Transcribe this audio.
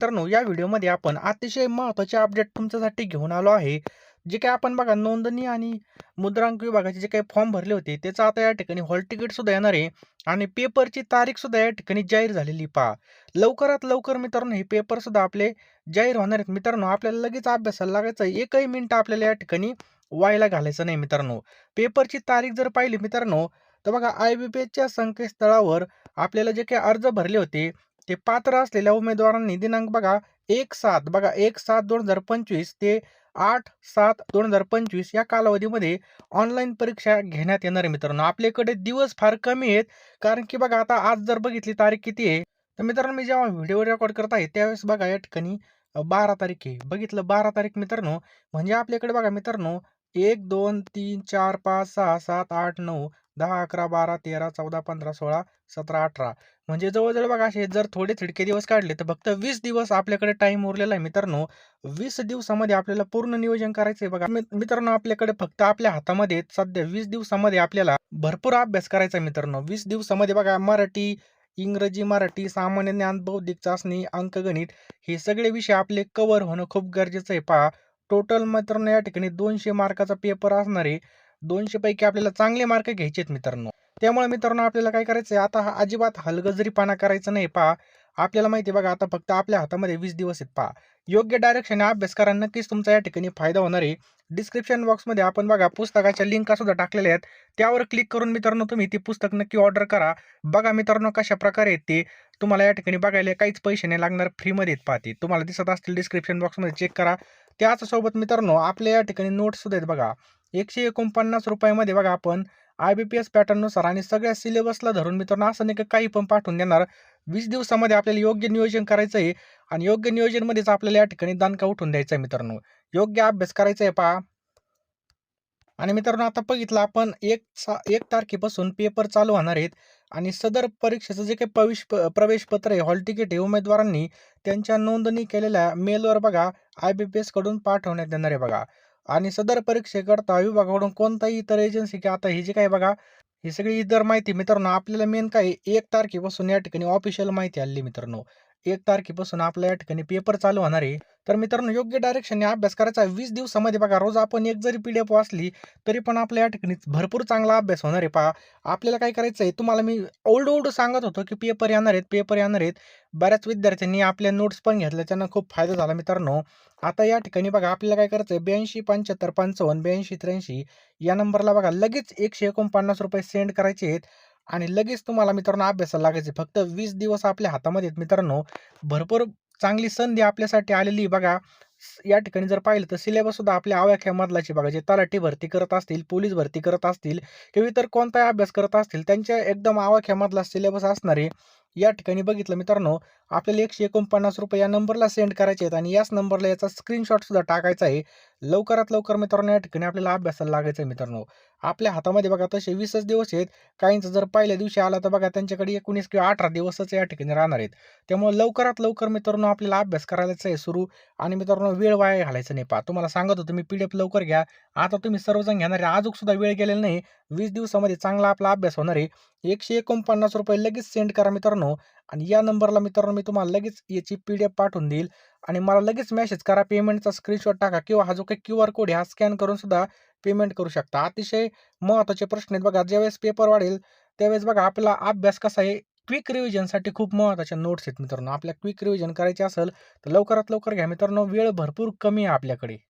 मित्रांनो या व्हिडिओमध्ये आपण अतिशय महत्त्वाचे अपडेट तुमच्यासाठी घेऊन आलो आहे. जे काही आपण बघा नोंदणी आणि मुद्रांक विभागाचे जे काही फॉर्म भरले होते त्याचं आता या ठिकाणी हॉल तिकीटसुद्धा येणार आहे आणि पेपरची तारीखसुद्धा या ठिकाणी जाहीर झालेली पहा लवकरात लवकर मित्रांनो हे पेपरसुद्धा आपले जाहीर होणार आहेत. मित्रांनो आपल्याला लगेच अभ्यासाला लागायचं आहे. एकही मिनटं आपल्याला या ठिकाणी व्हायला घालायचं नाही मित्रांनो. पेपरची तारीख जर पाहिली मित्रांनो तर बघा आय बी पी एसच्या संकेतस्थळावर आपल्याला जे काही अर्ज भरले होते ते पात्र असलेल्या उमेदवारांनी दिनांक बघा एक सात बघा एक सात दोन हजार पंचवीस ते आठ सात दोन हजार पंचवीस या कालावधीमध्ये ऑनलाईन परीक्षा घेण्यात येणार आहे मित्रांनो. आपल्याकडे दिवस फार कमी आहेत कारण की बघा आता आज जर बघितली तारीख किती आहे तर मित्रांनो मी जेव्हा व्हिडिओ रेकॉर्ड करत आहे त्यावेळेस बघा या ठिकाणी बारा तारीख आहे. बघितलं बारा तारीख मित्रांनो म्हणजे आपल्याकडे बघा मित्रांनो एक दोन तीन चार पाच सहा सात आठ नऊ दहा अकरा बारा तेरा चौदा पंधरा सोळा सतरा अठरा. म्हणजे जवळजवळ बघा असे जर थोडे थिडके दिवस काढले तर फक्त वीस दिवस आपल्याकडे टाइम उरलेला आहे मित्रांनो. वीस दिवसामध्ये आपल्याला पूर्ण नियोजन करायचं आहे बघा मित्रांनो आपल्याकडे फक्त आपल्या हातामध्ये सध्या वीस दिवसामध्ये आपल्याला भरपूर अभ्यास करायचा आहे मित्रांनो. वीस दिवसामध्ये बघा मराठी इंग्रजी मराठी सामान्य ज्ञान बौद्धिक चाचणी अंकगणित हे सगळे विषय आपले कव्हर होणं खूप गरजेचं आहे. पहा टोटल मित्रांनो या ठिकाणी दोनशे मार्काचा पेपर असणार आहे. दोनशे पैकी आपल्याला चांगले मार्क घ्यायचे आहेत मित्रांनो. त्यामुळे मित्रांनो आपल्याला काय करायचं आहे आता हा अजिबात हलगजरीपणा करायचं नाही. पहा आपल्याला माहिती आहे बघा आता फक्त आपल्या हातामध्ये वीस दिवस आहेत. पहा योग्य डायरेक्शन अभ्यास करा नक्कीच तुमचा या ठिकाणी फायदा होणार आहे. डिस्क्रिप्शन बॉक्समध्ये आपण बघा पुस्तकाच्या लिंका सुद्धा टाकलेल्या आहेत. त्यावर क्लिक करून मित्रांनो तुम्ही ती पुस्तक नक्की ऑर्डर करा. बघा मित्रांनो कशा प्रकारे आहेत ते. तुम्हाला या ठिकाणी बघायला काहीच पैसे नाही लागणार. फ्रीमध्ये आहेत पाहते तुम्हाला दिसत असतील डिस्क्रिप्शन बॉक्समध्ये चेक करा. त्याचसोबत मित्रांनो आपल्या या ठिकाणी नोट्ससुद्धा आहेत बघा. एकशे एकोणपन्नास रुपयामध्ये बघा आपण आय बी पी एस पॅटर्ननुसार आणि सगळ्या सिलेबसला धरून मित्रांनो असं नाही का काही पण पाठवून देणार. वीस दिवसामध्ये आपल्याला योग्य नियोजन करायचं आहे आणि योग्य नियोजनमध्येच आपल्याला या ठिकाणी दानका उठून द्यायचा आहे मित्रांनो. योग्य अभ्यास करायचा आहे पहा. आणि मित्रांनो आता बघितलं आपण एक सा एक तारखेपासून पेपर चालू होणार आहेत आणि सदर परीक्षेचं जे काही प्रवेश प्रवेशपत्र प्रवेश पत्र आहे हॉल तिकीट आहे उमेदवारांनी त्यांच्या नोंदणी केलेल्या मेलवर बघा आय बी पी एसकडून पाठवण्यात येणार आहे बघा. आणि सदर परीक्षेकरता विभागाकडून कोणताही इतर एजन्सी की आता ही जी काय बघा ही सगळी इतर माहिती मित्रांनो आपल्याला मेन काय एक तारखेपासून या ठिकाणी ऑफिशियल माहिती आली मित्रांनो. एक तारखेपासून आपल्या या ठिकाणी पेपर चालू होणार आहे. तर मित्रांनो योग्य डायरेक्शनने अभ्यास करायचा वीस दिवसामध्ये बघा रोज आपण एक जरी पी डी एफ वाचली तरी पण आपल्या या ठिकाणी भरपूर चांगला अभ्यास होणार आहे. पहा आपल्याला काय करायचं आहे तुम्हाला मी ओल्ड ओल्ड सांगत होतो की पेपर येणार आहेत पेपर येणार आहेत. बऱ्याच विद्यार्थ्यांनी आपल्या नोट्स पण घेतल्या त्यांना खूप फायदा झाला. मित्रांनो आता या ठिकाणी बघा आपल्याला काय करायचं आहे ब्याऐंशी पंच्याहत्तर पंचावन्न ब्याऐंशी त्र्याऐंशी या नंबरला बघा लगेच एकशे एकोणपन्नास रुपये सेंड करायचे आहेत. आणि लगेच तुम्हाला मित्रांनो अभ्यासाला लागायचे फक्त वीस दिवस आपल्या हातामध्ये आहेत मित्रांनो. भरपूर चांगली संधी आपल्यासाठी आलेली बघा. या ठिकाणी जर पाहिलं तर सिलेबस सुद्धा आपल्या आवाख्यामधलाचे बघा जे तलाठी भरती करत असतील पोलीस भरती करत असतील किंवा इतर कोणताही अभ्यास करत असतील त्यांच्या एकदम आवाख्यामधला सिलेबस असणारे या ठिकाणी बघितलं मित्रांनो आपल्याला एकशे एकोणपन्नास रुपये या नंबरला सेंड करायचे आहेत आणि याच नंबरला याचा स्क्रीनशॉटसुद्धा टाकायचा आहे. लवकरात लवकर मित्रांनो या ठिकाणी आपल्याला अभ्यासाला लागायचं आहे मित्रांनो. आपल्या हातामध्ये बघा तसे वीसच दिवस आहेत. काहींचं जर पहिल्या दिवशी आला तर बघा त्यांच्याकडे एकोणीस किंवा अठरा दिवसच या ठिकाणी राहणार आहेत. त्यामुळे लवकरात लवकर मित्रांनो आपल्याला अभ्यास करायलाच आहे सुरू. आणि मित्रांनो वेळ वाया घालायचा नाही पहा. तुम्हाला सांगत होतो मी पी डी एफ लवकर घ्या. आता तुम्ही सर्वजण घेणार आहे. वेळ गेलेला नाही. वीस दिवसामध्ये चांगला आपला अभ्यास होणार आहे. एकशे एकोणपन्नास रुपये लगेच सेंड करा मित्रांनो आणि या नंबरला मित्रांनो मी तुम्हाला लगेच याची पी डी एफ पाठवून देईल आणि मला लगेच मेसेज करा. पेमेंटचा स्क्रीनशॉट टाका किंवा हा जो काही क्यू आर कोड आहे हा स्कॅन करून सुद्धा पेमेंट करू शकता. अतिशय महत्त्वाचे प्रश्न आहेत बघा. ज्यावेळेस पेपर वाढेल त्यावेळेस बघा आपला अभ्यास कसा आहे? क्विक रिव्हिजनसाठी खूप महत्त्वाच्या नोट्स आहेत मित्रांनो. आपल्या क्विक रिव्हिजन करायचे असेल तर लवकरात लवकर घ्या मित्रांनो. वेळ भरपूर कमी आहे आपल्याकडे.